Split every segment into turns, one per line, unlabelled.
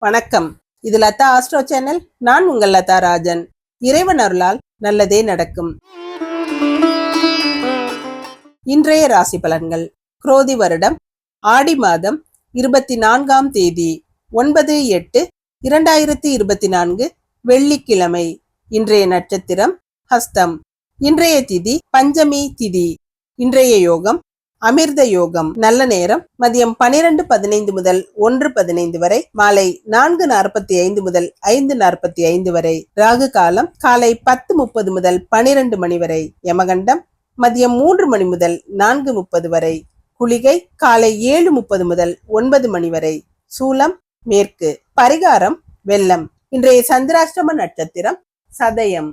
வணக்கம். இது Latha astro channel. நான் உங்கள் லதா ராஜன். இறைவன் அருளால் நல்லதே நடக்கும். இன்றைய ராசி பலன்கள். குரோதி வருடம் ஆடி மாதம் இருபத்தி நான்காம் தேதி ஒன்பது எட்டு இரண்டாயிரத்தி இருபத்தி நான்கு வெள்ளிக்கிழமை. இன்றைய நட்சத்திரம் ஹஸ்தம். இன்றைய திதி பஞ்சமி திதி. இன்றைய யோகம் அமிர்த யோகம். நல்ல நேரம். மதியம் பனிரெண்டு பதினைந்து முதல் ஒன்று பதினைந்து வரை. மாலை நான்கு நாற்பத்தி ஐந்து முதல் ஐந்து நாற்பத்தி ஐந்து வரை. ராகு காலம் காலை பத்து முப்பது முதல் பனிரெண்டு மணி வரை. யமகண்டம் மதியம் மூன்று மணி முதல் நான்கு முப்பது வரை. குளிகை காலை ஏழு முப்பது முதல் ஒன்பது மணி வரை. சூலம் மேற்கு. பரிகாரம் வெள்ளம். இன்றைய சந்திராஷ்டம நட்சத்திரம் சதயம்.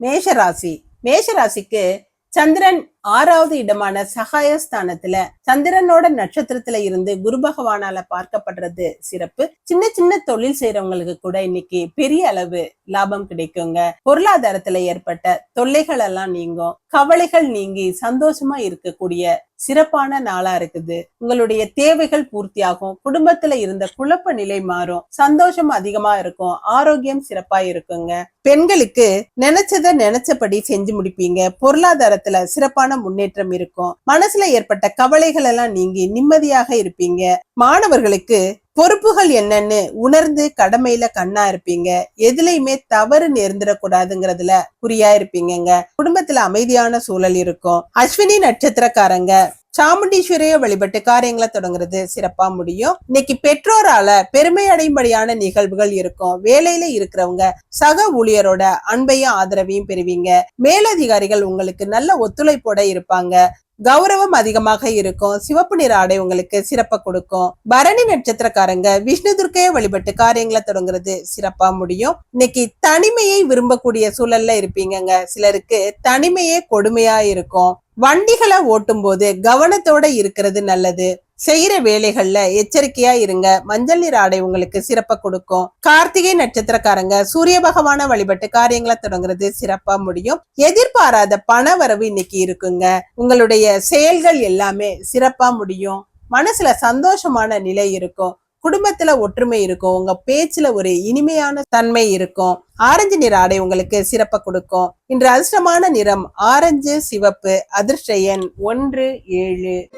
மேஷராசி. மேஷராசிக்கு சந்திரன் ஆறாவது இடமான சகாயஸ்தானத்துல சந்திரனோட நட்சத்திரத்துல இருந்து குரு பகவானால பார்க்கப்படுறது சிறப்பு. சின்ன சின்ன தொழில் செய்யறவங்களுக்கு கூட இன்னைக்கு பெரிய அளவு லாபம் கிடைக்குங்க. பொருளாதாரத்துல ஏற்பட்ட தொல்லைகள் எல்லாம் நீங்கும். கவலைகள் நீங்கி சந்தோஷமா இருக்கக்கூடிய சிறப்பான நாளா இருக்குது. உங்களுடைய தேவைகள் பூர்த்தியாகும். குடும்பத்துல இருந்த குழப்ப நிலை மாறும். சந்தோஷம் அதிகமா இருக்கும். ஆரோக்கியம் சிறப்பா இருக்குங்க. பெண்களுக்கு நினைச்சத நினைச்சபடி செஞ்சு முடிப்பீங்க. பொருளாதாரத்துல சிறப்பான முன்னேற்றம் இருக்கும். மனசுல ஏற்பட்ட கவலைகள் எல்லாம் நீங்கி நிம்மதியாக இருப்பீங்க. மாணவர்களுக்கு பொறுப்புகள் என்னன்னு உணர்ந்து கடமையில கண்ணா இருப்பீங்க. எதுலையுமே தவறு நேர்ந்துடக்கூடாதுங்கிறதுல குறியா இருப்பீங்கங்க. குடும்பத்துல அமைதியான சூழல் இருக்கும். அஸ்வினி நட்சத்திரக்காரங்க. சாமுண்டீஸ்வரிய வழிபட்டு காரியங்களை தொடங்குறது சிறப்பா முடியும். இன்னைக்கு பெற்றோரால பெருமை அடையும்படியான நிகழ்வுகள் இருக்கும். வேலையில இருக்கிறவங்க சக ஊழியரோட அன்பையும் ஆதரவையும் பெறுவீங்க. மேலதிகாரிகள் உங்களுக்கு நல்ல ஒத்துழைப்போட இருப்பாங்க. கௌரவம் அதிகமாக இருக்கும். சிவப்பு நிற ஆடை உங்களுக்கு சிறப்பை கொடுக்கும். பரணி நட்சத்திரக்காரங்க விஷ்ணு துர்க்கையை வழிபட்டு காரியங்களை தொடங்குறது சிறப்பா முடியும். இன்னைக்கு தனிமையை விரும்பக்கூடிய சூழல்ல இருப்பீங்கங்க. சிலருக்கு தனிமையே கொடுமையா இருக்கும். வண்டிகளை ஓட்டும் போது கவனத்தோட இருக்கிறது நல்லது. செய்யற வேலைகள்ல எச்சரிக்கையா இருங்க. மஞ்சள் நீர் ஆடை உங்களுக்கு சிறப்பா கொடுக்கும். கார்த்திகை நட்சத்திரக்காரங்க சூரிய பகவான வழிபட்டு காரியங்களை தொடங்குறது சிறப்பா முடியும். எதிர்பாராத பண வரவு இன்னைக்கு இருக்குங்க. உங்களுடைய செயல்கள் எல்லாமே சிறப்பா முடியும். மனசுல சந்தோஷமான நிலை இருக்கும். குடும்பத்துல ஒற்றுமை இருக்கும். உங்க பேச்சுல ஒரு இனிமையான தன்மை இருக்கும். ஆரஞ்சு நிற ஆடை உங்களுக்கு சிறப்பை கொடுக்கும். இன்று அதிர்ஷ்டமான நிறம் ஆரஞ்சு சிவப்பு அதிர்ஷ்ட எண் ஒன்று ஏழு.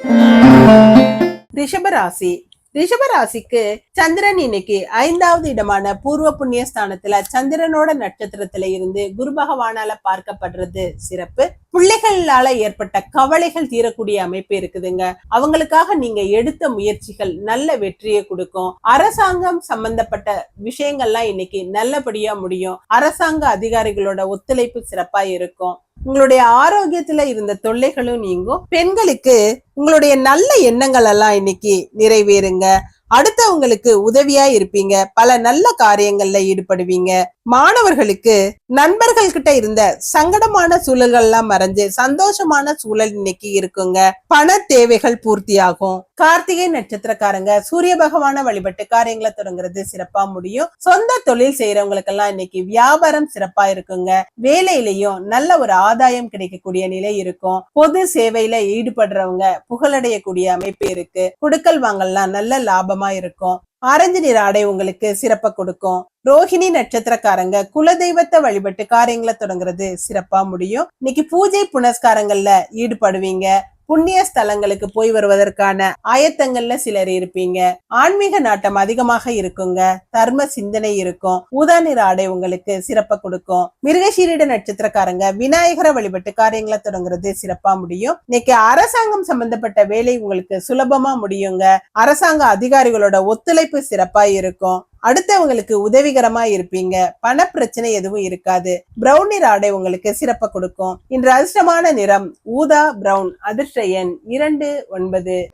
ரிஷபராசி ரிஷபராசிக்கு சந்திரன் இன்னைக்கு ஐந்தாவது இடமான பூர்வ புண்ணிய ஸ்தானத்துல சந்திரனோட நட்சத்திரத்துல இருந்து குரு பகவானால பார்க்கப்படுறது சிறப்பு. பிள்ளைகளால ஏற்பட்ட கவலைகள் தீரக்கூடிய அமைப்பு இருக்குதுங்க. அவங்களுக்காக நீங்க எடுத்த முயற்சிகள் நல்ல வெற்றியை கொடுக்கும். அரசாங்கம் சம்பந்தப்பட்ட விஷயங்கள்லாம் இன்னைக்கு நல்லபடியா முடியும். அரசாங்க அதிகாரிகளோட ஒத்துழைப்பு சிறப்பா இருக்கும். உங்களுடைய ஆரோக்கியத்துல இருந்த தொல்லைகளும் நீங்கும். பெண்களுக்கு உங்களுடைய நல்ல எண்ணங்கள் எல்லாம் இன்னைக்கு நிறைவேறுங்க. அடுத்தவங்களுக்கு உதவியா இருப்பீங்க. பல நல்ல காரியங்கள்ல ஈடுபடுவீங்க. மாணவர்களுக்கு நண்பர்கள் கிட்ட இருந்த சங்கடமான சூழல்கள்லாம் மறைஞ்சு சந்தோஷமான சூழல் இன்னைக்கு இருக்குங்க. பண தேவைகள் பூர்த்தியாகும். கார்த்திகை நட்சத்திரக்காரங்க. சூரிய பகவான வழிபட்டு காரியங்களை தொடங்குறது சிறப்பா முடியும். சொந்த தொழில் செய்யறவங்களுக்கு எல்லாம் இன்னைக்கு வியாபாரம் சிறப்பா இருக்குங்க. வேலையிலையும் நல்ல ஒரு ஆதாயம் கிடைக்கக்கூடிய நிலை இருக்கும். பொது சேவையில ஈடுபடுறவங்க புகழடையக்கூடிய அமைப்பு இருக்கு. குடுக்கல் வாங்கல்லாம் நல்ல லாபமா இருக்கும். ஆரஞ்சு நிற ஆடை உங்களுக்கு சிறப்பை கொடுக்கும். ரோஹிணி நட்சத்திரக்காரங்க குலதெய்வத்தை வழிபட்டு காரியங்களை தொடங்குறது சிறப்பா முடியும். இன்னைக்கு பூஜை புனஸ்காரங்கள்ல ஈடுபடுவீங்க. புண்ணிய ஸ்தலங்களுக்கு போய் வருவதற்கான ஆயத்தங்கள்ல சிலர் இருப்பீங்க. ஆன்மீக நாட்டம் அதிகமாக இருக்குங்க. தர்ம சிந்தனை இருக்கும். ஊதா நிற ஆடை உங்களுக்கு சிறப்பை கொடுக்கும். மிருகசீரிட நட்சத்திரக்காரங்க விநாயகரை வழிபட்டு காரியங்களை தொடங்குறது சிறப்பா முடியும். இன்னைக்கு அரசாங்கம் சம்பந்தப்பட்ட வேலை உங்களுக்கு சுலபமா முடியுங்க. அரசாங்க அதிகாரிகளோட ஒத்துழைப்பு சிறப்பா இருக்கும். அடுத்தவங்களுக்கு உதவிகரமா இருப்பீங்க. பண பிரச்சனை எதுவும் இருக்காது. பிரவுன் நிற ஆடை உங்களுக்கு சிறப்ப கொடுக்கும். இன்று அதிர்ஷ்டமான நிறம் ஊதா பிரவுன் அதிர்ஷ்ட எண் இரண்டு ஒன்பது.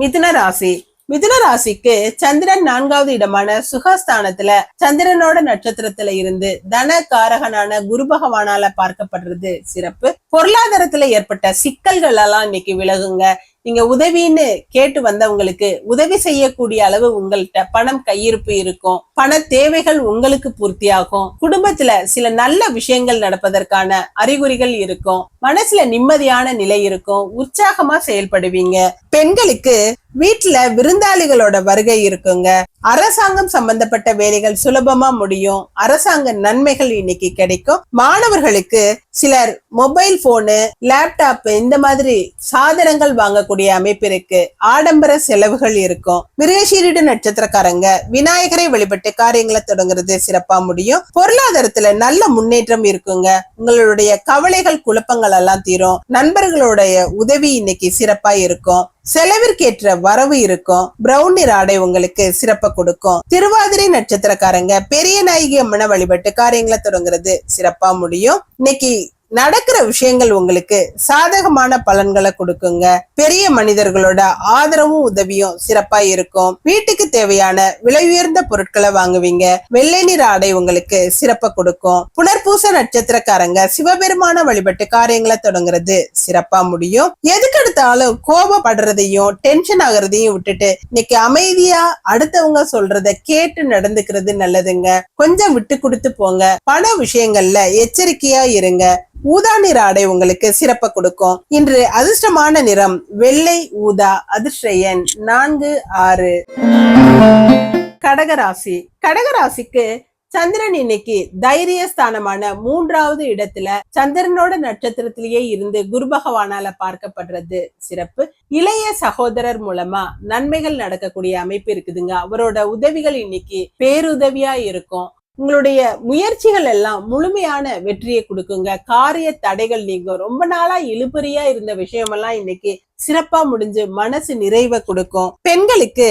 மிதுன ராசி. மிதுன ராசிக்கு சந்திரன் நான்காவது இடமான சுகஸ்தானத்துல சந்திரனோட நட்சத்திரத்துல இருந்து தன காரகனான குரு பகவானால பார்க்கப்படுறது சிறப்பு. பொருளாதாரத்துல ஏற்பட்ட சிக்கல்கள் எல்லாம் இன்னைக்கு விலகுங்க. நீங்க உதவின்னு கேட்டு வந்தவங்களுக்கு உதவி செய்யக்கூடிய அளவு உங்கள்கிட்ட பணம் கையிருப்பு இருக்கும். பண தேவைகள் உங்களுக்கு பூர்த்தியாகும். குடும்பத்துல சில நல்ல விஷயங்கள் நடப்பதற்கான அறிகுறிகள் இருக்கும். மனசுல நிம்மதியான நிலை இருக்கும் உற்சாகமா செயல்படுவீங்க. பெண்களுக்கு வீட்டுல விருந்தாளிகளோட வருகை இருக்குங்க. அரசாங்கம் சம்பந்தப்பட்ட வேலைகள் சுலபமா முடியும். அரசாங்க நன்மைகள் இன்னைக்கு கிடைக்கும். மாணவர்களுக்கு சிலர் மொபைல் போனு லேப்டாப் இந்த மாதிரி சாதனங்கள் வாங்கக்கூடிய அமைப்பு இருக்கு. ஆடம்பர செலவுகள் இருக்கும். மிருகசீரிடு நட்சத்திரக்காரங்க விநாயகரை வழிபட்டு காரியங்களை தொடங்குறது சிறப்பா முடியும். பொருளாதாரத்துல நல்ல முன்னேற்றம் இருக்குங்க. உங்களுடைய கவலைகள் குழப்பங்கள் எல்லாம் தீரும். நண்பர்களுடைய உதவி இன்னைக்கு சிறப்பா இருக்கும். செலவிற்கேற்ற வரவு இருக்கும். பிரவுன் நிற ஆடை உங்களுக்கு சிறப்ப கொடுக்கும். திருவாதிரை நட்சத்திரக்காரங்க பெரிய நாயகி அம்மனை வழிபட்டு காரியங்களை தொடங்குறது சிறப்பா முடியும். இன்னைக்கு நடக்கிற விஷயங்கள் உங்களுக்கு சாதகமான பலன்களை கொடுக்குங்க. பெரிய மனிதர்களோட ஆதரவும் உதவியும் சிறப்பா இருக்கும். வீட்டுக்கு தேவையான விலை உயர்ந்த பொருட்களை வாங்குவீங்க. வெள்ளை நிற ஆடை உங்களுக்கு சிறப்ப கொடுக்கும். புனர்பூச நட்சத்திரக்காரங்க சிவபெருமான வழிபட்டு காரியங்களை தொடங்குறது சிறப்பா முடியும். எதுக்கெடுத்தாலும் கோபப்படுறதையும் டென்ஷன் ஆகுறதையும் விட்டுட்டு இன்னைக்கு அமைதியா அடுத்தவங்க சொல்றத கேட்டு நடந்துக்கிறது நல்லதுங்க. கொஞ்சம் விட்டு கொடுத்து போங்க. பண விஷயங்கள்ல எச்சரிக்கையா இருங்க. ஊதா நிற ஆடை உங்களுக்கு சிறப்ப கொடுக்கும். இன்று அதிர்ஷ்டமான நிறம் வெள்ளை ஊதா அதிர்ஷ்ட எண் நான்கு ஆறு. கடகராசி. கடகராசிக்கு சந்திரன் இன்னைக்கு தைரிய ஸ்தானமான மூன்றாவது இடத்துல சந்திரனோட நட்சத்திரத்திலேயே இருந்து குரு பகவானால பார்க்கப்படுறது சிறப்பு. இளைய சகோதரர் மூலமா நன்மைகள் நடக்கக்கூடிய அமைப்பு இருக்குதுங்க. அவரோட உதவிகள் இன்னைக்கு பேருதவியா இருக்கும். உங்களுடைய முயற்சிகள் எல்லாம் முழுமையான வெற்றியை கொடுக்குங்க. காரிய தடைகள் நீங்க ரொம்ப நாளா இழுபறியா இருந்த விஷயமெல்லாம் இன்னைக்கு சிறப்பா முடிஞ்சு மனசு நிறைவை கொடுக்கும். பெண்களுக்கு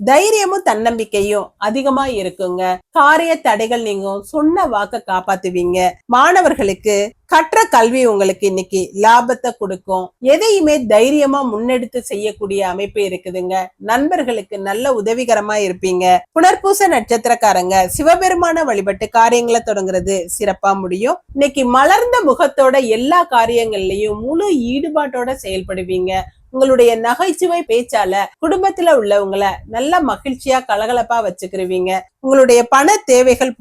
தைரியமும் தன்னம்பிக்கையும் அதிகமா இருக்குங்க. காரிய தடைகள் நீங்க சொன்ன வாக்க காப்பாத்துவீங்க. மாணவர்களுக்கு கற்ற கல்வி உங்களுக்கு இன்னைக்கு லாபத்தை கொடுக்கும். எதையுமே தைரியமா முன்னெடுத்து செய்யக்கூடிய அமைப்பு இருக்குதுங்க. நண்பர்களுக்கு நல்ல உதவிகரமா இருப்பீங்க. புனர்பூச நட்சத்திரக்காரங்க சிவபெருமான வழிபட்டு காரியங்களை தொடங்குறது சிறப்பா முடியும். இன்னைக்கு மலர்ந்த முகத்தோட எல்லா காரியங்கள்லயும் முழு ஈடுபாட்டோட செயல்படுவீங்க. உங்களுடைய நகைச்சுவை பேச்சால குடும்பத்துல உள்ளவங்களை நல்ல மகிழ்ச்சியா கலகலப்பா வச்சுக்கிருவீங்க. உங்களுடைய பண தேவைகள்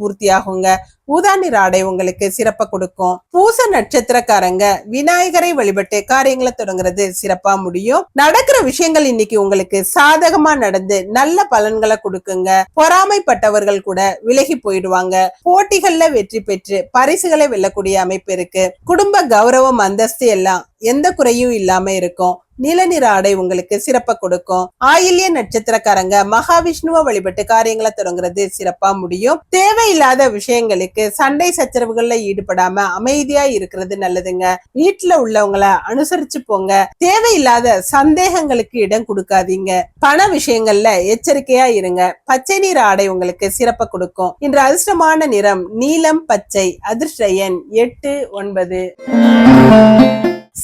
பூர்த்தியாகுங்க ஊதாநிற ஆடை உங்களுக்கு சிறப்ப கொடுக்கும். பூச நட்சத்திரக்காரங்க விநாயகரை வழிபட்டு காரியங்களை தொடங்குறது சிறப்பா முடியும். நடக்கிற விஷயங்கள் இன்னைக்கு உங்களுக்கு சாதகமா நடந்து நல்ல பலன்களை கொடுக்குங்க. பொறாமைப்பட்டவர்கள் கூட விலகி போயிடுவாங்க. போட்டிகள்ல வெற்றி பெற்று பரிசுகளை வெல்லக்கூடிய அமைப்பு இருக்கு. குடும்ப கௌரவம் அந்தஸ்து எல்லாம் எந்த குறையும் இல்லாம இருக்கும். நிலநிற ஆடை உங்களுக்கு சிறப்ப கொடுக்கும். ஆயில்ய நட்சத்திரக்காரங்க மகாவிஷ்ணுவை வழிபட்டு காரியங்களை தொடங்குறது சிறப்பா முடியும். தேவையில்லாத விஷயங்களுக்கு சண்டை சச்சரவுகள்ல ஈடுபடாம அமைதியா இருக்கிறது நல்லதுங்க. வீட்டுல உள்ளவங்கள அனுசரிச்சு போங்க. தேவையில்லாத சந்தேகங்களுக்கு இடம் கொடுக்காதீங்க. பண விஷயங்கள்ல எச்சரிக்கையா இருங்க. பச்சை நிற ஆடை உங்களுக்கு சிறப்ப கொடுக்கும். இன்று அதிர்ஷ்டமான நிறம் நீலம் பச்சை. அதிர்ஷ்ட எண் எட்டு ஒன்பது.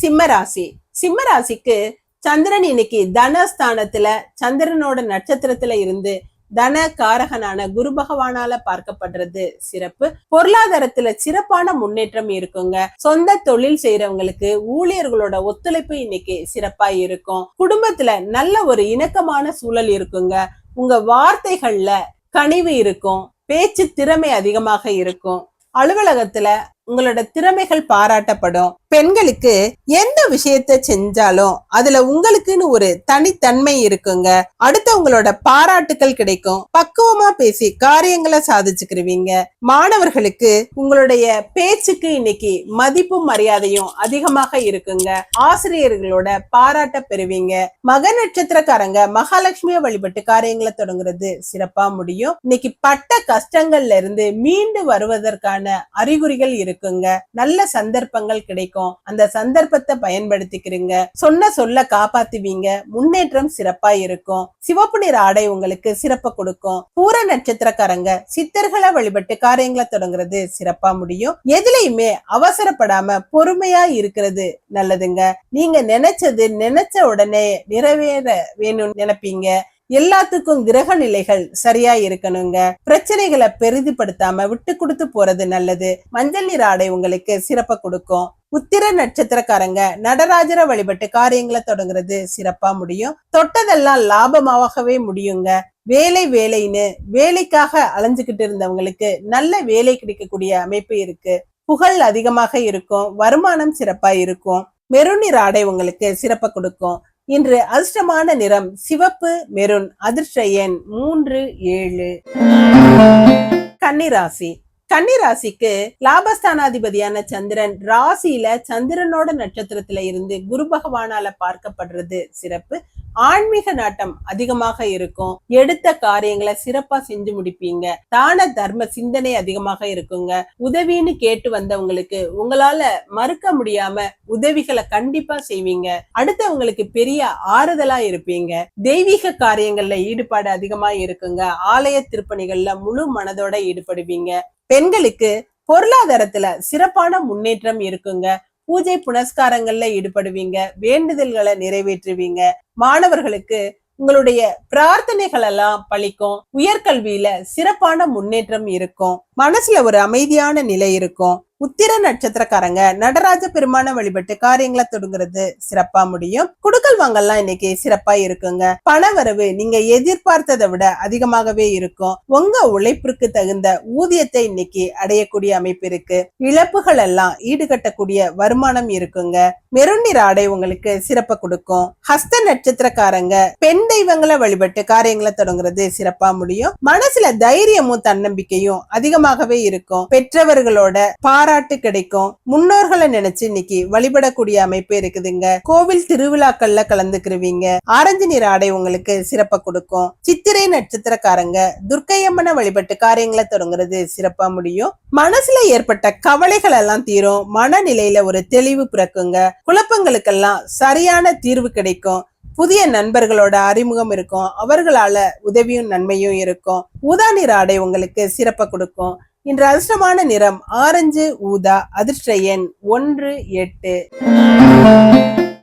சிம்மராசி சிம்மராசிக்கு சந்திரன் இன்னைக்கு தனஸ்தானத்துல சந்திரனோட நட்சத்திரத்துல இருந்து தன காரகனான குரு பகவானால பார்க்கப்படுறது சிறப்பு. பொருளாதாரத்துல சிறப்பான முன்னேற்றம் இருக்குங்க. சொந்த தொழில் செய்யறவங்களுக்கு ஊழியர்களோட ஒத்துழைப்பு இன்னைக்கு சிறப்பா இருக்கும். குடும்பத்துல நல்ல ஒரு இணக்கமான சூழல் இருக்குங்க. உங்க வார்த்தைகள்ல கனிவு இருக்கும். பேச்சு திறமை அதிகமாக இருக்கும். அலுவலகத்துல உங்களோட திறமைகள் பாராட்டப்படும். பெண்களுக்கு எந்த விஷயத்த செஞ்சாலும் அதுல உங்களுக்குன்னு ஒரு தனித்தன்மை இருக்குங்க. அடுத்தவங்களோட பாராட்டுக்கள் கிடைக்கும். பக்குவமா பேசி காரியங்களை சாதிச்சுக்கிருவீங்க. மாணவர்களுக்கு உங்களுடைய பேச்சுக்கு இன்னைக்கு மதிப்பும் மரியாதையும் அதிகமாக இருக்குங்க. ஆசிரியர்களோட பாராட்ட பெறுவீங்க. மக நட்சத்திரக்காரங்க மகாலட்சுமிய வழிபட்டு காரியங்களை தொடங்குறது சிறப்பா முடியும். இன்னைக்கு பட்ட கஷ்டங்கள்ல இருந்து மீண்டு வருவதற்கான அறிகுறிகள் இருக்குங்க நல்ல சந்தர்ப்பங்கள் கிடைக்கும். அந்த சந்தர்ப்பத்தை பயன்படுத்திக்கிறீங்க சொன்ன சொல்ல காப்பாத்துவீங்க. முன்னேற்றம் சிறப்பா இருக்கும். சிவப்பு நிற ஆடை உங்களுக்கு சிறப்ப கொடுக்கும். பூர நட்சத்திரக்காரங்க சித்தர்களை வழிபட்டு காரியங்களை தொடங்குறது சிறப்பா முடியும். எதுலையுமே அவசரப்படாம பொறுமையா இருக்கிறது நல்லதுங்க. நீங்க நினைச்சது நினைச்ச உடனே நிறைவேற வேணும்னு நினைப்பீங்க. எல்லாத்துக்கும் கிரக நிலைகள் சரியா இருக்கணுங்க. பிரச்சனைகளை பெரிதிப்படுத்தாம விட்டு கொடுத்து போறது நல்லது. மஞ்சள் நிற ஆடை உங்களுக்கு சிறப்ப கொடுக்கும். உத்திர நட்சத்திரக்காரங்க நடராஜரை வழிபட்டு காரியங்களை தொடங்குறது சிறப்பா முடியும். தொட்டதெல்லாம் லாபமாகவே முடியுங்க. வேலை வேலைன்னு வேலைக்காக அலைஞ்சுகிட்டு இருந்தவங்களுக்கு நல்ல வேலை கிடைக்கக்கூடிய அமைப்பு இருக்கு. புகழ் அதிகமாக இருக்கும். வருமானம் சிறப்பா இருக்கும். மெருநீர் ஆடை உங்களுக்கு சிறப்பை கொடுக்கும். இன்று அதிர்ஷ்டமான நிறம் சிவப்பு மெருன் அதிர்ஷ்ட எண் மூன்று ஏழு. கன்னிராசி. கன்னிராசிக்கு லாபஸ்தானாதிபதியான சந்திரன் ராசியில சந்திரனோட நட்சத்திரத்துல இருந்து குரு பகவானால பார்க்கப்படுறது சிறப்பு. ஆன்மீக நாட்டம் அதிகமாக இருக்கும். எடுத்த காரியங்களை சிறப்பா செஞ்சு முடிப்பீங்க. தான தர்ம சிந்தனை அதிகமாக இருக்குங்க. உதவின்னு கேட்டு வந்தவங்களுக்கு உங்களால மறுக்க முடியாம உதவிகளை கண்டிப்பா செய்வீங்க. அடுத்தவங்களுக்கு பெரிய ஆறுதலா இருப்பீங்க. தெய்வீக காரியங்கள்ல ஈடுபாடு அதிகமா இருக்குங்க. ஆலய திருப்பணிகள்ல முழு மனதோட ஈடுபடுவீங்க. பெண்களுக்கு பொருளாதாரத்துல சிறப்பான முன்னேற்றம் இருக்குங்க. பூஜை புனஸ்காரங்கள்ல ஈடுபடுவீங்க. வேண்டுதல்களை நிறைவேற்றுவீங்க. மாணவர்களுக்கு உங்களுடைய பிரார்த்தனைகள் எல்லாம் பழிக்கும். உயர்கல்வியில சிறப்பான முன்னேற்றம் இருக்கும். மனசுல ஒரு அமைதியான நிலை இருக்கும். உத்திர நட்சத்திரக்காரங்க நடராஜ பெருமான வழிபட்டு காரியங்களை தொடங்குறது சிறப்பா முடியும். குடுக்கல் வாங்கல்லாம் இன்னைக்கு சிறப்பா இருக்குங்க. பண வரவு நீங்க எதிர்பார்த்ததை விட அதிகமாகவே இருக்கும். உங்க உழைப்பிற்கு தகுந்த ஊதியத்தை இன்னைக்கு அடையக்கூடிய அமைப்பு இருக்கு. இழப்புகள் எல்லாம் ஈடுகட்டக்கூடிய வருமானம் இருக்குங்க. மெருநிற ஆடை உங்களுக்கு சிறப்பை கொடுக்கும். ஹஸ்த நட்சத்திரக்காரங்க பெண் தெய்வங்களை வழிபட்டு காரியங்களை தொடங்குறது சிறப்பா முடியும். மனசுல தைரியமும் தன்னம்பிக்கையும் அதிகமாகவே இருக்கும். பெற்றவர்களோட பாராட்டு கிடைக்கும். முன்னோர்களை நினைச்சு இன்னைக்கு வழிபடக்கூடிய அமைப்பு இருக்குதுங்க. கோவில் திருவிழாக்கள்ல கலந்துக்கிருவீங்க. ஆரஞ்சு நிற ஆடை உங்களுக்கு சிறப்பை கொடுக்கும். சித்திரை நட்சத்திரக்காரங்க துர்க்கையம்மனை வழிபட்டு காரியங்களை தொடங்குறது சிறப்பா முடியும். மனசுல ஏற்பட்ட கவலைகள் எல்லாம் தீரும். மனநிலையில ஒரு தெளிவு பிறக்குங்க. குழப்பங்களுக்கெல்லாம் சரியான தீர்வு கிடைக்கும். புதிய நண்பர்களோட அறிமுகம் இருக்கும். அவர்களால உதவியும் நன்மையும் இருக்கும். ஊதா நிற ஆடை உங்களுக்கு சிறப்பை கொடுக்கும். இன்று அதிர்ஷ்டமான நிறம் ஆரஞ்சு ஊதா அதிர்ஷ்ட எண் ஒன்று எட்டு.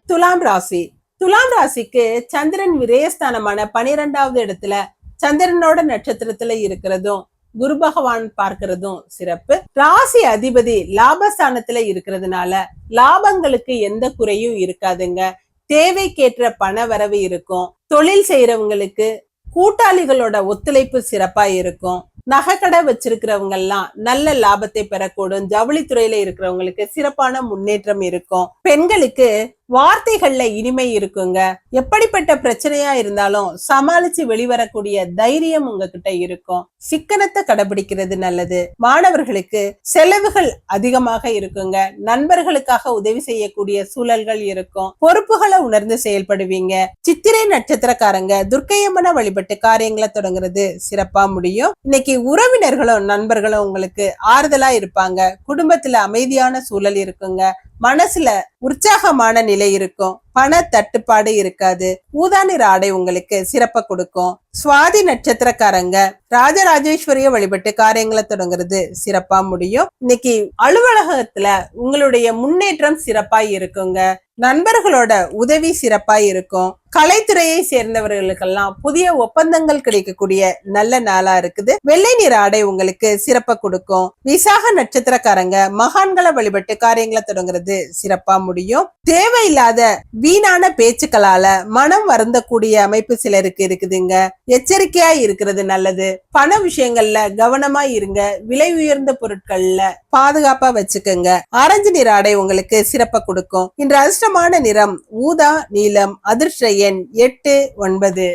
துலாம் ராசி. துலாம் ராசிக்கு சந்திரன் விரயஸ்தானமான பனிரெண்டாவது இடத்துல சந்திரனோட நட்சத்திரத்துல இருக்கிறதும் குரு பகவான் பார்க்கிறதும் சிறப்பு. ராசி அதிபதி லாபஸ்தானத்துல இருக்கிறதுனால லாபங்களுக்கு எந்த குறையும் இருக்காதுங்க. தேவைக்கேற்ற பண வரவு இருக்கும். தொழில் செய்யறவங்களுக்கு கூட்டாளிகளோட ஒத்துழைப்பு சிறப்பா இருக்கும். நகைக்கடை வச்சிருக்கிறவங்க எல்லாம் நல்ல லாபத்தை பெறக்கூடும். ஜவுளித்துறையில இருக்கிறவங்களுக்கு சிறப்பான முன்னேற்றம் இருக்கும். பெண்களுக்கு வார்த்தைகள்ல இனிமை இருக்குங்க. எப்படிப்பட்ட பிரச்சனையா இருந்தாலும் சமாளிச்சு வெளிவரக்கூடிய தைரியம் உங்ககிட்ட இருக்கும். சிக்கனத்தை கடைபிடிக்கிறது நல்லது. மாணவர்களுக்கு செலவுகள் அதிகமாக இருக்குங்க. நண்பர்களுக்காக உதவி செய்யக்கூடிய சூழல்கள் இருக்கும். பொறுப்புகளை உணர்ந்து செயல்படுவீங்க. சித்திரை நட்சத்திரக்காரங்க துர்க்கையம்மனை வழிபட்டு காரியங்களை தொடங்குறது சிறப்பா முடியும். இன்னைக்கு உறவினர்களும் நண்பர்களும் உங்களுக்கு ஆறுதலா இருப்பாங்க. குடும்பத்துல அமைதியான சூழல் இருக்குங்க. மனசுல உற்சாகமான நிலை இருக்கும். பண தட்டுப்பாடு இருக்காது. ஊதா நிற ஆடை உங்களுக்கு சிறப்ப கொடுக்கும். சுவாதி நட்சத்திரக்காரங்க ராஜராஜேஸ்வரிய வழிபட்டு காரியங்களை தொடங்குறது சிறப்பா முடியும். இன்னைக்கு அலுவலகத்துல உங்களுடைய முன்னேற்றம் சிறப்பா இருக்குங்க. நண்பர்களோட உதவி சிறப்பா இருக்கும். கலைத்துறையை சேர்ந்தவர்களுக்கெல்லாம் புதிய ஒப்பந்தங்கள் கிடைக்கக்கூடிய நல்ல நாளா இருக்குது. வெள்ளை நிற ஆடை உங்களுக்கு சிறப்ப கொடுக்கும். விசாக நட்சத்திரக்காரங்க மகான்களை வழிபட்டு காரியங்களை தொடங்குறது சிறப்பா முடியும். தேவையில்லாத வீணான பேச்சுக்களால மனம் வருந்தக்கூடிய அமைப்பு சிலருக்கு இருக்குதுங்க. எச்சரிக்கையா இருக்கிறது நல்லது. பண விஷயங்கள்ல கவனமா இருங்க. விலை உயர்ந்த பொருட்கள்ல பாதுகாப்பா வச்சுக்கோங்க. ஆரஞ்சு நிற ஆடை உங்களுக்கு சிறப்ப கொடுக்கும். இன்று அதிர்ஷ்டமான நிறம் ஊதா நீலம் அதிர்ஷ்ட எண் எட்டு ஒன்பது.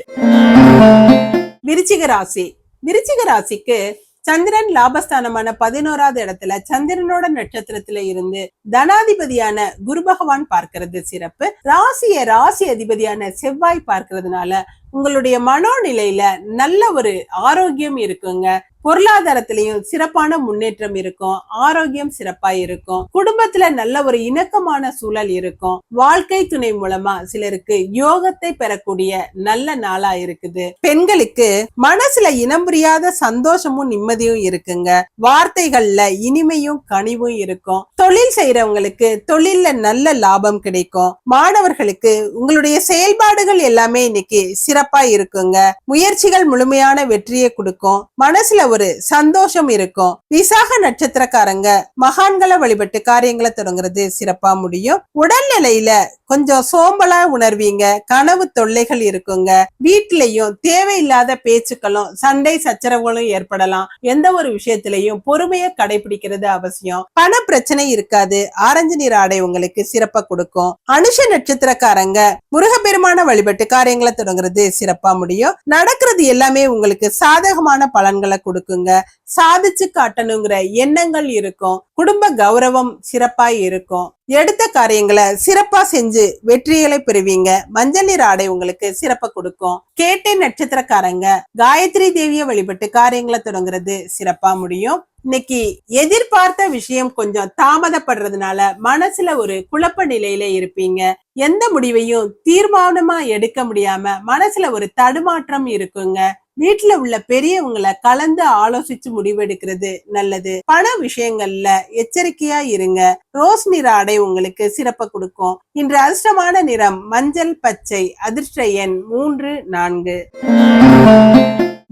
விருச்சிக ராசி. விருச்சிக ராசிக்கு சந்திரன் லாபஸ்தானமான பதினோராவது இடத்துல சந்திரனோட நட்சத்திரத்துல இருந்து தனாதிபதியான குரு பகவான் பார்க்கிறது சிறப்பு. ராசிய ராசி அதிபதியான செவ்வாய் பார்க்கறதுனால உங்களுடைய மனோநிலையில நல்ல ஒரு ஆரோக்கியம் இருக்குங்க. பொருளாதாரத்திலையும் சிறப்பான முன்னேற்றம் இருக்கும். ஆரோக்கியம் சிறப்பா இருக்கும். குடும்பத்துல நல்ல ஒரு இணக்கமான சூழல் இருக்கும். வாழ்க்கை துணை மூலமா சிலருக்கு யோகத்தை பெறக்கூடிய நல்ல நாளா இருக்குது. பெண்களுக்கு மனசுல இனம் புரியாத சந்தோஷமும் நிம்மதியும் இருக்குங்க. வார்த்தைகள்ல இனிமையும் கனிவும் இருக்கும். தொழில் செய்யறவங்களுக்கு தொழில்ல நல்ல லாபம் கிடைக்கும். மாணவர்களுக்கு உங்களுடைய செயல்பாடுகள் எல்லாமே இன்னைக்கு சிறப்பா இருக்குங்க. முயற்சிகள் முழுமையான வெற்றியை கொடுக்கும். மனசுல ஒரு சந்தோஷம் இருக்கும். விசாக நட்சத்திரக்காரங்க மகான்களை வழிபட்டு காரியங்களை தொடங்குறது சிறப்பா முடியும். உடல்நிலையில கொஞ்சம் சோம்பலா உணர்வீங்க. கனவு தொல்லைகள் இருக்குங்க. வீட்லயும் தேவையில்லாத பேச்சுக்களும் சண்டை சச்சரவுகளும் ஏற்படலாம். எந்த ஒரு விஷயத்திலையும் பொறுமையை கடைபிடிக்கிறது அவசியம். பண பிரச்சனை இருக்காது. ஆரஞ்சு நீர் ஆடை உங்களுக்கு சிறப்பா கொடுக்கும். அனுஷ நட்சத்திரக்காரங்க முருகப்பெருமான வழிபட்டு காரியங்களை தொடங்குறது சிறப்பா முடியும். நடக்கிறது எல்லாமே உங்களுக்கு சாதகமான பலன்களை கொடுக்குங்க சாதிச்சு காட்டணுங்கிற எண்ணங்கள் இருக்கும். குடும்ப கௌரவம் சிறப்பா இருக்கும். எடுத்த காரியங்களை சிறப்பா செஞ்சு வெற்றிகளை பெறுவீங்க. மஞ்சள் நிற ஆடை உங்களுக்கு சிறப்பா கொடுக்கும். கேட்டை நட்சத்திரக்காரங்க காயத்ரி தேவியை வழிபட்டு காரியங்களை தொடங்குறது சிறப்பா முடியும். இன்னைக்கு எதிர்பார்த்த விஷயம் கொஞ்சம் தாமதப்படுறதுனால மனசுல ஒரு குழப்ப நிலையில இருப்பீங்க. எந்த முடிவையும் தீர்மானமா எடுக்க முடியாம மனசுல ஒரு தடுமாற்றம் இருக்குங்க. வீட்டுல உள்ள பெரியவங்களை கலந்து ஆலோசிச்சு முடிவெடுக்கிறது நல்லது. பண விஷயங்கள்ல எச்சரிக்கையா இருங்க. ரோஸ் நிற ஆடை உங்களுக்கு சிறப்ப கொடுக்கும். இன்று அதிர்ஷ்டமான நிறம் மஞ்சள் பச்சை அதிர்ஷ்ட எண் மூன்று நான்கு.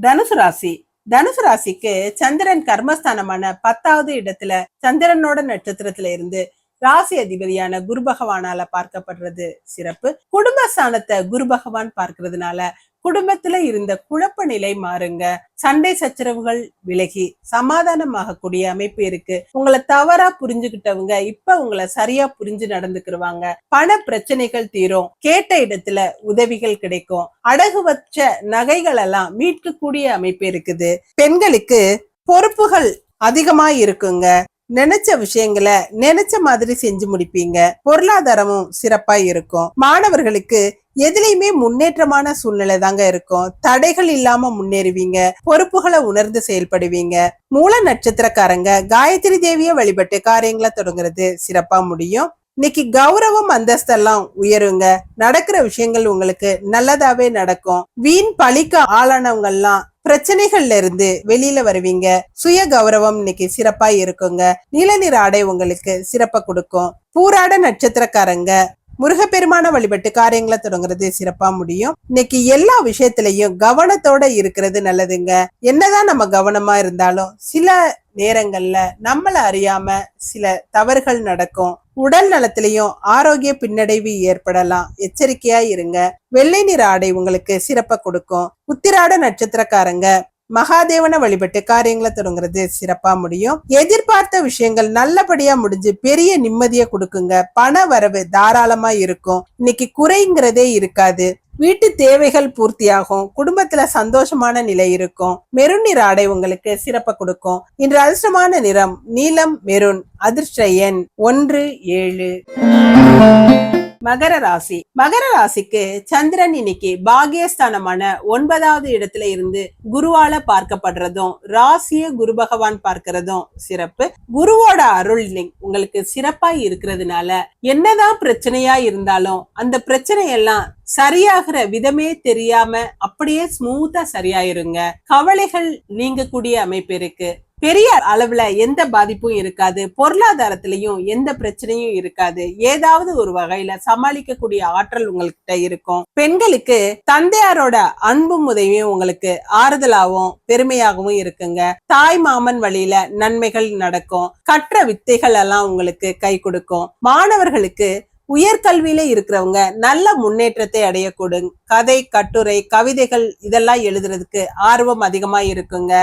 தனுசு ராசி. தனுசு ராசிக்கு சந்திரன் கர்மஸ்தானமான பத்தாவது இடத்துல சந்திரனோட நட்சத்திரத்துல இருந்து ராசி அதிபதியான குரு பகவானால பார்க்கப்படுறது சிறப்பு. குடும்பஸ்தானத்தை குரு பகவான் பார்க்கறதுனால குடும்பத்துல இருந்த குழப்ப நிலை மாறுங்க. சண்டை சச்சரவுகள் விலகி சமாதானமாக கூடிய அமைப்பு இருக்கு. உங்களை தவறா புரிஞ்சுகிட்டவங்க இப்ப உங்களை சரியா புரிஞ்சு நடந்துக்கிருவாங்க. பண பிரச்சனைகள் தீரும். கேட்ட இடத்துல உதவிகள் கிடைக்கும். அடகு வச்ச நகைகள் எல்லாம் மீட்கக்கூடிய அமைப்பு இருக்குது. பெண்களுக்கு பொறுப்புகள் அதிகமா இருக்குங்க. நினைச்ச விஷயங்களை நினைச்ச மாதிரி செஞ்சு முடிப்பீங்க. பொருளாதாரமும் சிறப்பா இருக்கும். மாணவர்களுக்கு எதுலையுமே முன்னேற்றமான சூழ்நிலை தாங்க இருக்கும். தடைகள் இல்லாம முன்னேறுவீங்க. பொறுப்புகளை உணர்ந்து செயல்படுவீங்க. மூல நட்சத்திரக்காரங்க காயத்ரி தேவிய வழிபட்டு காரியங்களை தொடங்குறது சிறப்பா முடியும். இன்னைக்கு கௌரவம் அந்தஸ்தெல்லாம் உயருங்க. நடக்கிற விஷயங்கள் உங்களுக்கு நல்லதாவே நடக்கும். வீண் பழிக்க ஆளானவங்க எல்லாம் பிரச்சனைகள்ல இருந்து வெளியில வருவீங்க. சுய கௌரவம் இன்னைக்கு சிறப்பா இருக்குங்க. நீல நிற ஆடை உங்களுக்கு சிறப்பா கொடுக்கும். பூராட நட்சத்திரக்காரங்க முருகப்பெருமான வழிபட்டு காரியங்களை தொடங்குறது சிறப்பா முடியும். இன்னைக்கு எல்லா விஷயத்திலையும் கவனத்தோட இருக்கிறது நல்லதுங்க. என்னதான் நம்ம கவனமா இருந்தாலும் சில நேரங்கள்ல நம்மள அறியாம சில தவறுகள் நடக்கும். உடல் நலத்திலையும் ஆரோக்கிய பின்னடைவு ஏற்படலாம். எச்சரிக்கையா இருங்க. வெள்ளை நிற ஆடை உங்களுக்கு சிறப்ப கொடுக்கும். உத்திராட நட்சத்திரக்காரங்க மகாதேவனை வழிபட்டு காரியங்களை தொடங்குறது சிறப்பா முடியும். எதிர்பார்த்த விஷயங்கள் நல்லபடியா முடிஞ்சு பெரிய நிம்மதியை கொடுக்குங்க. பண வரவு தாராளமா இருக்கும். இன்னைக்கு குறைங்கிறதே இருக்காது. வீட்டு தேவைகள் பூர்த்தியாகும். குடும்பத்துல சந்தோஷமான நிலை இருக்கும். மெருன் நிற ஆடை உங்களுக்கு சிறப்ப கொடுக்கும். இன்று அதிர்ஷ்டமான நிறம் நீலம் மெருன் அதிர்ஷ்ட எண் ஒன்று ஏழு. மகர ராசி. மகர ராசிக்கு சந்திரன் இன்னைக்கு பாகியஸ்தானமான ஒன்பதாவது இடத்துல இருந்து குருவால பார்க்கப்படுறதும் ராசிய குரு பகவான் பார்க்கிறதும் சிறப்பு. குருவோட அருள் உங்களுக்கு சிறப்பா இருக்கிறதுனால என்னதான் பிரச்சனையா இருந்தாலும் அந்த பிரச்சனையெல்லாம் சரியாகிற விதமே தெரியாம அப்படியே ஸ்மூத்தா சரியாயிருங்க. கவலைகள் நீங்கக்கூடிய அமைப்பு இருக்கு. பெரிய அளவுல எந்த பாதிப்பும் இருக்காது. பொருளாதாரத்திலையும் எந்த பிரச்சனையும் இருக்காது. ஏதாவது ஒரு வகையில சமாளிக்கக்கூடிய ஆற்றல் உங்கள்கிட்ட இருக்கும். பெண்களுக்கு தந்தையாரோட அன்பும் உதவியும் உங்களுக்கு ஆறுதலாகவும் பெருமையாகவும் இருக்குங்க. தாய் மாமன் வழியில நன்மைகள் நடக்கும். கற்ற வித்தைகள் எல்லாம் உங்களுக்கு கை கொடுக்கும். மாணவர்களுக்கு உயர்கல்வியில இருக்கிறவங்க நல்ல முன்னேற்றத்தை அடையக்கூடும். கதை கட்டுரை கவிதைகள் இதெல்லாம் எழுதுறதுக்கு ஆர்வம் அதிகமா இருக்குங்க.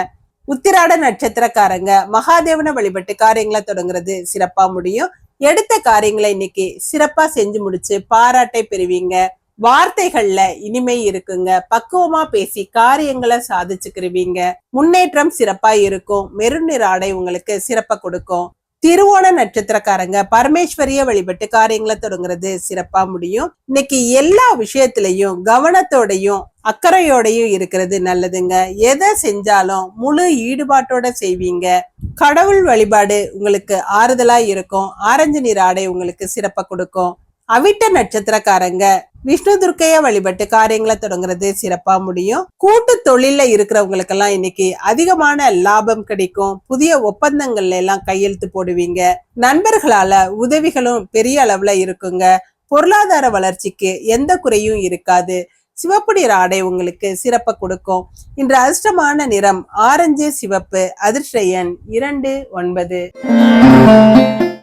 உத்திராட நட்சத்திரக்காரங்க. மகாதேவனை வழிபட்டு காரியங்களை தொடங்குறது சிறப்பா முடியும். எடுத்த காரியங்களை இன்னைக்கு சிறப்பா செஞ்சு முடிச்சு பாராட்டை பெறுவீங்க. வார்த்தைகள்ல இனிமை இருக்குங்க. பக்குவமா பேசி காரியங்களை சாதிச்சுக்கிருவீங்க. முன்னேற்றம் சிறப்பா இருக்கும். மெருநிற ஆடை உங்களுக்கு சிறப்பா கொடுக்கும். திருவோண நட்சத்திரக்காரங்க பரமேஸ்வரிய வழிபட்டு காரியங்களை தொடங்குறது சிறப்பா முடியும். இன்னைக்கு எல்லா விஷயத்திலையும் கவனத்தோடையும் அக்கறையோடையும் இருக்கிறது நல்லதுங்க. எதை செஞ்சாலும் முழு ஈடுபாட்டோட செய்வீங்க. கடவுள் வழிபாடு உங்களுக்கு ஆறுதலா இருக்கும். ஆரஞ்சு நீர் ஆடை உங்களுக்கு சிறப்பை கொடுக்கும். அவிட்ட நட்சத்திரக்காரங்க. விஷ்ணு துர்க்கைய வழிபட்டு காரியங்களை தொடங்குறது சிறப்பா முடியும். கூட்டு தொழில இருக்கிறவங்களுக்கெல்லாம் இன்னைக்கு அதிகமான லாபம் கிடைக்கும். புதிய ஒப்பந்தங்கள்ல எல்லாம் கையெழுத்து போடுவீங்க. நண்பர்களால உதவிகளும் பெரிய அளவுல இருக்குங்க. பொருளாதார வளர்ச்சிக்கு எந்த குறையும் இருக்காது. சிவப்பு நிற ஆடை உங்களுக்கு சிறப்பை கொடுக்கும். இன்று அதிர்ஷ்டமான நிறம் ஆரஞ்சு சிவப்பு அதிர்ஷ்ட எண் இரண்டு ஒன்பது.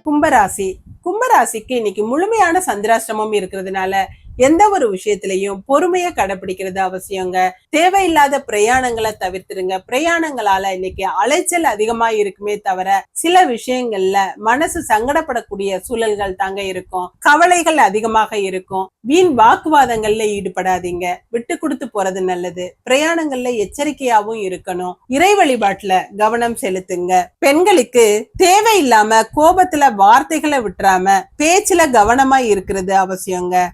கும்பராசி. கும்பராசிக்கு இன்னைக்கு முழுமையான சந்திராஷ்டிரமம் இருக்கிறதுனால எந்த ஒரு விஷயத்திலையும் பொறுமைய கடைபிடிக்கிறது அவசியங்க. தேவையில்லாத பிரயாணங்களை தவிர்த்துருங்க. பிரயாணங்களால இன்னைக்கு அலைச்சல் அதிகமா இருக்குமே தவிர சில விஷயங்கள்ல மனசு சங்கடப்படக்கூடிய சூழல்கள் தாங்க இருக்கும். கவலைகள் அதிகமாக இருக்கும். வீண் வாக்குவாதங்கள்ல ஈடுபடாதீங்க. விட்டு கொடுத்து போறது நல்லது. பிரயாணங்கள்ல எச்சரிக்கையாவும் இருக்கணும். இறை வழிபாட்டுல கவனம் செலுத்துங்க. பெண்களுக்கு தேவையில்லாம கோபத்துல வார்த்தைகளை விட்டுறாம பேச்சுல கவனமா இருக்கிறது அவசியங்க.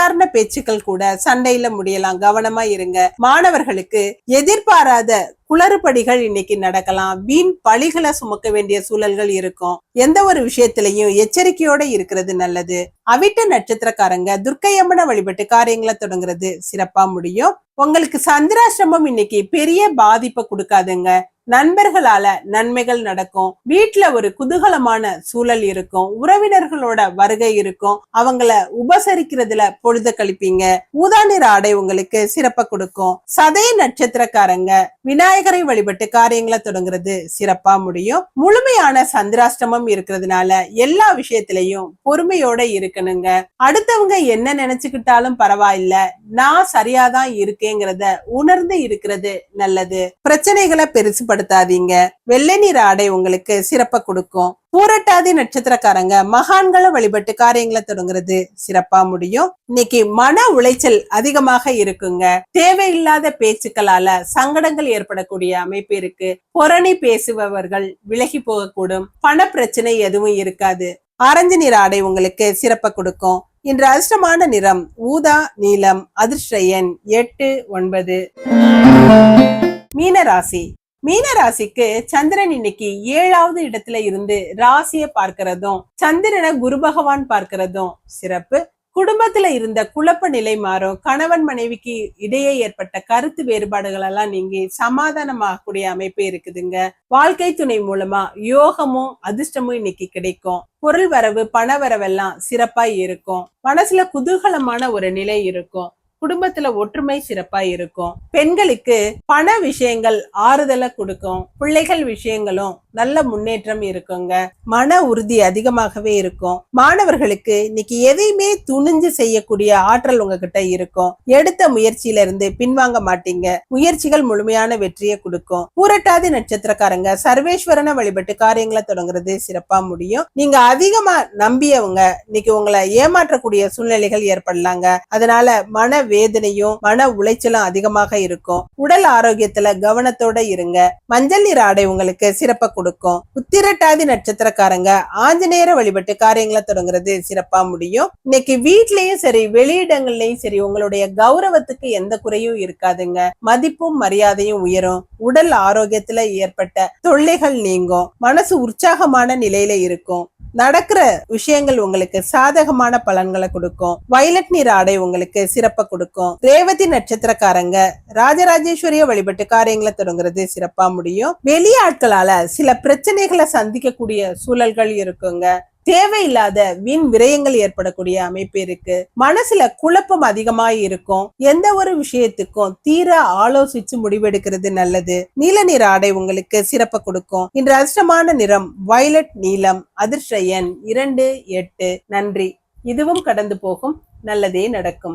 சாதாரண பேச்சுக்கள் கூட சண்டையில முடியலாம். கவனமா இருங்க. மாணவர்களுக்கு எதிர்பாராத குளறுபடிகள் இன்னைக்கு நடக்கலாம். வீண் பழிகளை சுமக்க வேண்டிய சூழல்கள் இருக்கும். எந்த ஒரு விஷயத்திலையும் எச்சரிக்கையோட இருக்கிறது நல்லது. அவிட்ட நட்சத்திரக்காரங்க துர்க்கையம்மனை வழிபட்டு காரியங்களை தொடங்குறது சிறப்பா முடியும். உங்களுக்கு சந்திராசிரமம் இன்னைக்கு பெரிய பாதிப்பை கொடுக்காதுங்க. நண்பர்களால நன்மைகள் நடக்கும். வீட்டுல ஒரு குதூகலமான சூழல் இருக்கும். உறவினர்களோட வருகை இருக்கும். அவங்கள உபசரிக்கிறதுல பொழுத கழிப்பீங்க. ஊதா நிற ஆடை உங்களுக்கு சிறப்ப கொடுக்கும். சதய நட்சத்திரக்காரங்க விநாயகர் வழிபட்டு காரியங்களை தொடங்குறது சிறப்பா முடியும். முழுமையான சந்திராஷ்டமம் இருக்கிறதுனால எல்லா விஷயத்திலையும் பொறுமையோட இருக்கணுங்க. அடுத்தவங்க என்ன நினைச்சுக்கிட்டாலும் பரவாயில்ல நான் சரியாதான் இருக்கேங்கிறத உணர்ந்து இருக்கிறது நல்லது. பிரச்சனைகளை பெருசுபடுத்தாதீங்க. வெள்ளை நீர் ஆடை உங்களுக்கு சிறப்ப கொடுக்கும். பூரட்டாதி நட்சத்திரக்காரங்க மகான்களை வழிபட்டு காரியங்களை தொடங்குறது சிறப்பா முடியும். இன்னைக்கு மன உளைச்சல் அதிகமாக இருக்குங்க. தேவையில்லாத பேச்சுக்களால சங்கடங்கள் ஏற்படக்கூடிய அமைப்பு இருக்கு. புரணி பேசுபவர்கள் விலகி போகக்கூடும். பண பிரச்சனை எதுவும் இருக்காது. ஆரஞ்சு நிற ஆடை உங்களுக்கு சிறப்ப கொடுக்கும். இன்று அதிர்ஷ்டமான நிறம் ஊதா நீலம் அதிர்ஷ்ட எண் எட்டு ஒன்பது. மீனராசி. மீனராசிக்கு சந்திரன் இன்னைக்கு ஏழாவது இடத்துல இருந்து ராசியை பார்க்கிறதும் சந்திரனை குரு பகவான் பார்க்கிறதும் சிறப்பு. குடும்பத்துல இருந்த குழப்ப நிலை மாறும். கணவன் மனைவிக்கு இடையே ஏற்பட்ட கருத்து வேறுபாடுகள் எல்லாம் நீங்கி சமாதானமாகக்கூடிய அமைப்பு இருக்குதுங்க. வாழ்க்கை துணை மூலமா யோகமும் அதிர்ஷ்டமும் இன்னைக்கு கிடைக்கும். பொருள் வரவு பண வரவெல்லாம் சிறப்பா இருக்கும். மனசுல குதூகலமான ஒரு நிலை இருக்கும். குடும்பத்துல ஒற்றுமை சிறப்பா இருக்கும். பெண்களுக்கு பண விஷயங்கள் ஆறுதலை கொடுக்கும். பிள்ளைகள் விஷயங்களும் நல்ல முன்னேற்றம் இருக்குங்க. மன உறுதி அதிகமாகவே இருக்கும். மாணவர்களுக்கு இன்னைக்கு எதையுமே துணிஞ்சு செய்யக்கூடிய ஆற்றல் உங்ககிட்ட இருக்கும். எடுத்த முயற்சியில இருந்து பின்வாங்க மாட்டீங்க. முயற்சிகள் முழுமையான வெற்றியை கொடுக்கும். பூரட்டாதி நட்சத்திரக்காரங்க சர்வேஸ்வரனை வழிபட்டு காரியங்களை தொடங்குறது சிறப்பா முடியும். நீங்க அதிகமா நம்பியவங்க இன்னைக்கு உங்களை ஏமாற்றக்கூடிய சூழ்நிலைகள் ஏற்படலாங்க. அதனால மன வேதனையும் மன உளைச்சலும் அதிகமாக இருக்கும். உடல் ஆரோக்கியத்துல கவனத்தோட இருங்க. மஞ்சள் நீர் ஆடை உங்களுக்கு சிறப்ப கொடுக்கும். உத்திரட்டாதி நட்சத்திரக்காரங்க ஆஞ்சநேயரை வழிபட்டு காரியங்களை தொடங்குறது சிறப்பா முடியும். இன்னைக்கு வீட்லயும் சரி வெளியிடங்கள்லயும் சரி உங்களுடைய கௌரவத்துக்கு எந்த குறையும் இருக்காதுங்க. மதிப்பும் மரியாதையும் உயரும். உடல் ஆரோக்கியத்துல ஏற்பட்ட தொல்லைகள் நீங்கும். மனசு உற்சாகமான நிலையில இருக்கும். நடக்கிற விஷயங்கள் உங்களுக்கு சாதகமான பலன்களை கொடுக்கும். வயலட் நீர் ஆடை உங்களுக்கு சிறப்பை கொடுக்கும். ரேவதி நட்சத்திரக்காரங்க ராஜராஜேஸ்வரிய வழிபட்டு காரியங்களை தொடங்குறது சிறப்பா முடியும். வெளியாட்களால சில பிரச்சனைகளை சந்திக்கக்கூடிய சூழல்கள் இருக்குங்க. தேவையில்லாத வீண் விரயங்கள் ஏற்படக்கூடிய அமைப்பு இருக்கு. மனசுல குழப்பம் அதிகமாய் இருக்கும். எந்த ஒரு விஷயத்துக்கும் தீர ஆலோசிச்சு முடிவெடுக்கிறது நல்லது. நீல நிற ஆடை உங்களுக்கு சிறப்ப கொடுக்கும். இன்று அதிர்ஷ்டமான நிறம் வயலட் நீலம் அதிர்ஷ்ட எண் இரண்டு எட்டு. நன்றி. இதுவும் கடந்து போகும். நல்லதே நடக்கும்.